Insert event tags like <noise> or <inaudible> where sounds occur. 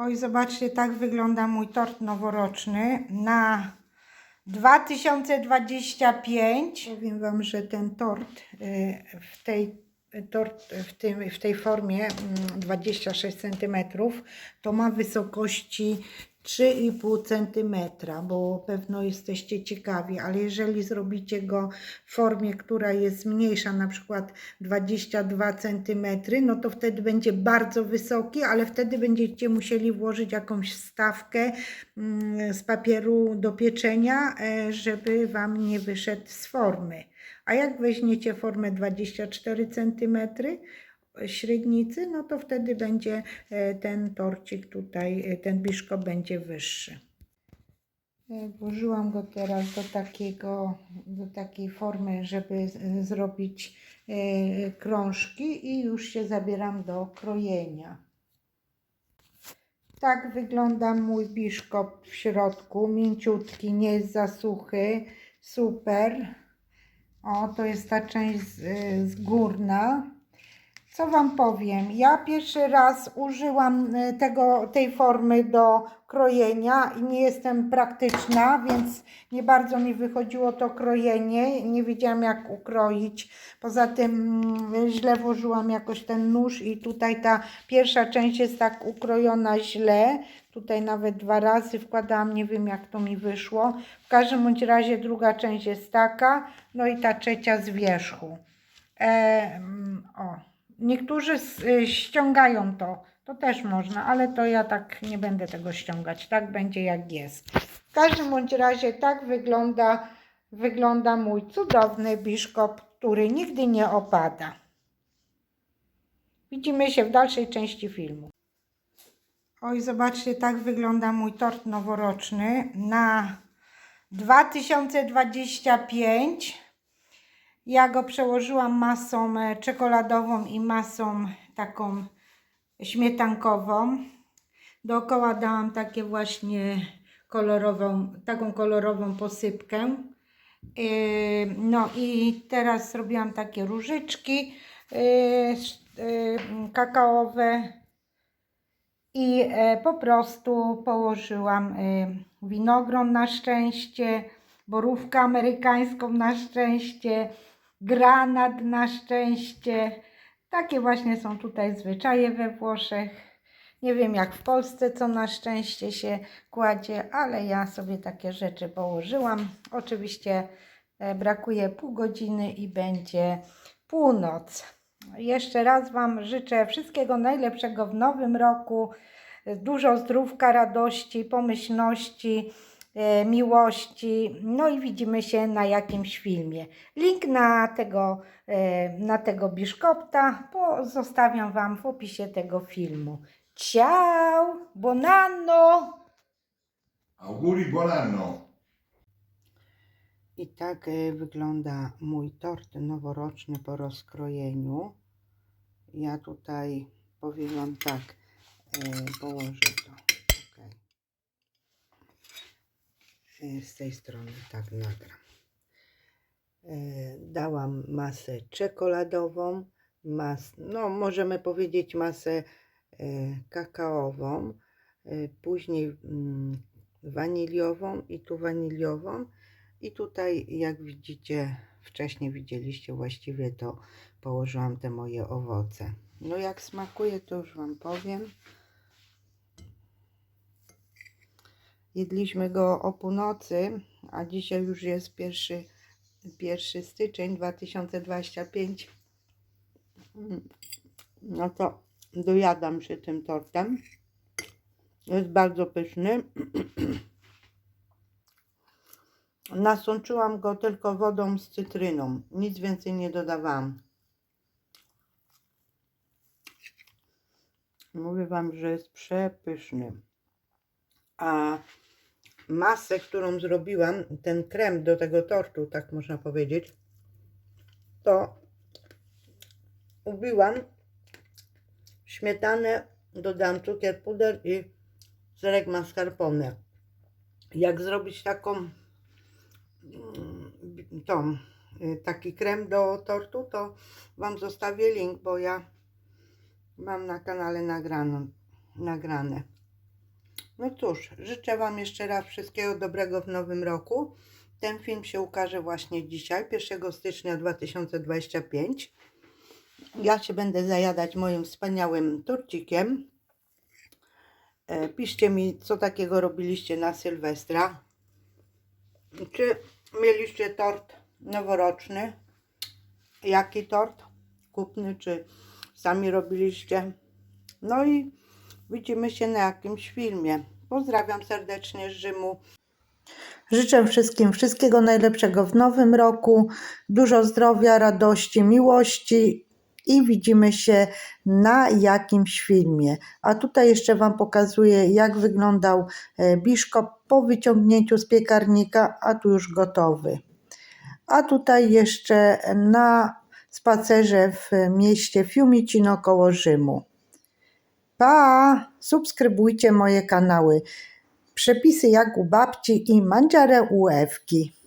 Oj, zobaczcie, tak wygląda mój tort noworoczny na 2025. Powiem Wam, że ten tort y, w tej, tort w, tym, w tej formie mm, 26 cm to ma wysokości 3,5 cm, bo pewno jesteście ciekawi, ale jeżeli zrobicie go w formie, która jest mniejsza, na przykład 22 cm, no to wtedy będzie bardzo wysoki, ale wtedy będziecie musieli włożyć jakąś wstawkę mm, z papieru do pieczenia, e, żeby Wam nie wyszedł z formy. A jak weźmiecie formę 24 cm średnicy, no to wtedy będzie e, ten torcik tutaj, e, ten biszko będzie wyższy. E, Włożyłam go teraz do takiego, do takiej formy, żeby zrobić krążki i już się zabieram do krojenia. Tak wygląda mój biszkop w środku, mięciutki, nie jest za suchy, super. O, to jest ta część z, z górna. Co Wam powiem? Ja pierwszy raz użyłam e, tego, tej formy do krojenia i nie jestem praktyczna, więc nie bardzo mi wychodziło to krojenie. Nie wiedziałam jak ukroić. Poza tym mm, źle włożyłam jakoś ten nóż i tutaj ta pierwsza część jest tak ukrojona źle. Tutaj nawet dwa razy wkładałam, nie wiem jak to mi wyszło. W każdym bądź razie druga część jest taka, no i ta trzecia z wierzchu. E, mm, o. Niektórzy y, ściągają to, to też można, ale to ja tak nie będę tego ściągać, tak będzie jak jest. W każdym bądź razie tak wygląda, wygląda mój cudowny biszkop, który nigdy nie opada. Widzimy się w dalszej części filmu. Oj, zobaczcie, tak wygląda mój tort noworoczny na 2025. Ja go przełożyłam masą e, czekoladową i masą taką śmietankową. Dookoła dałam takie właśnie kolorową, taką kolorową posypkę. Yy, No i teraz zrobiłam takie różyczki yy, kakaowe i e, po prostu położyłam e, winogron na szczęście, borówkę amerykańską na szczęście, granat na szczęście. Takie właśnie są tutaj zwyczaje we Włoszech. Nie wiem jak w Polsce, co na szczęście się kładzie, ale ja sobie takie rzeczy położyłam. Oczywiście e, brakuje pół godziny i będzie północ. Jeszcze raz Wam życzę wszystkiego najlepszego w nowym roku. Dużo zdrówka, radości, pomyślności, miłości. No i widzimy się na jakimś filmie. Link na tego, e, na tego biszkopta pozostawiam Wam w opisie tego filmu. Ciao! Buon anno! Auguri buon anno! I tak e, wygląda mój tort noworoczny po rozkrojeniu. Ja tutaj powiem Wam tak, e, położę to. Z tej strony tak nagram. E, Dałam masę czekoladową, mas, no możemy powiedzieć masę e, kakaową, e, później mm, waniliową i tu waniliową. I tutaj, jak widzicie, wcześniej widzieliście właściwie, to położyłam te moje owoce. No jak smakuje, to już Wam powiem. Jedliśmy go o północy, a dzisiaj już jest pierwszy, pierwszy styczeń 2025. Mm, No to dojadam się tym tortem. Jest bardzo pyszny. <clears throat> Nasączyłam go tylko wodą z cytryną. Nic więcej nie dodawałam. Mówię Wam, że jest przepyszny. A masę, którą zrobiłam, ten krem do tego tortu, tak można powiedzieć, to ubiłam śmietanę, dodałam cukier puder i serek mascarpone. Jak zrobić taką mm, tą, y, taki krem do tortu, to Wam zostawię link, bo ja mam na kanale nagrane. nagrane. No cóż, życzę Wam jeszcze raz wszystkiego dobrego w nowym roku. Ten film się ukaże właśnie dzisiaj, 1 stycznia 2025. Ja się będę zajadać moim wspaniałym torcikiem. E, Piszcie mi, co takiego robiliście na Sylwestra. Czy mieliście tort noworoczny? Jaki tort? Kupny, czy sami robiliście? No i widzimy się na jakimś filmie. Pozdrawiam serdecznie z Rzymu. Życzę wszystkim wszystkiego najlepszego w nowym roku, dużo zdrowia, radości, miłości i widzimy się na jakimś filmie. A tutaj jeszcze Wam pokazuję, jak wyglądał e, biszkop po wyciągnięciu z piekarnika, a tu już gotowy. A tutaj jeszcze na spacerze w mieście Fiumicino koło Rzymu. Pa! Subskrybujcie moje kanały. Przepisy jak u babci i mandziare u Ewki.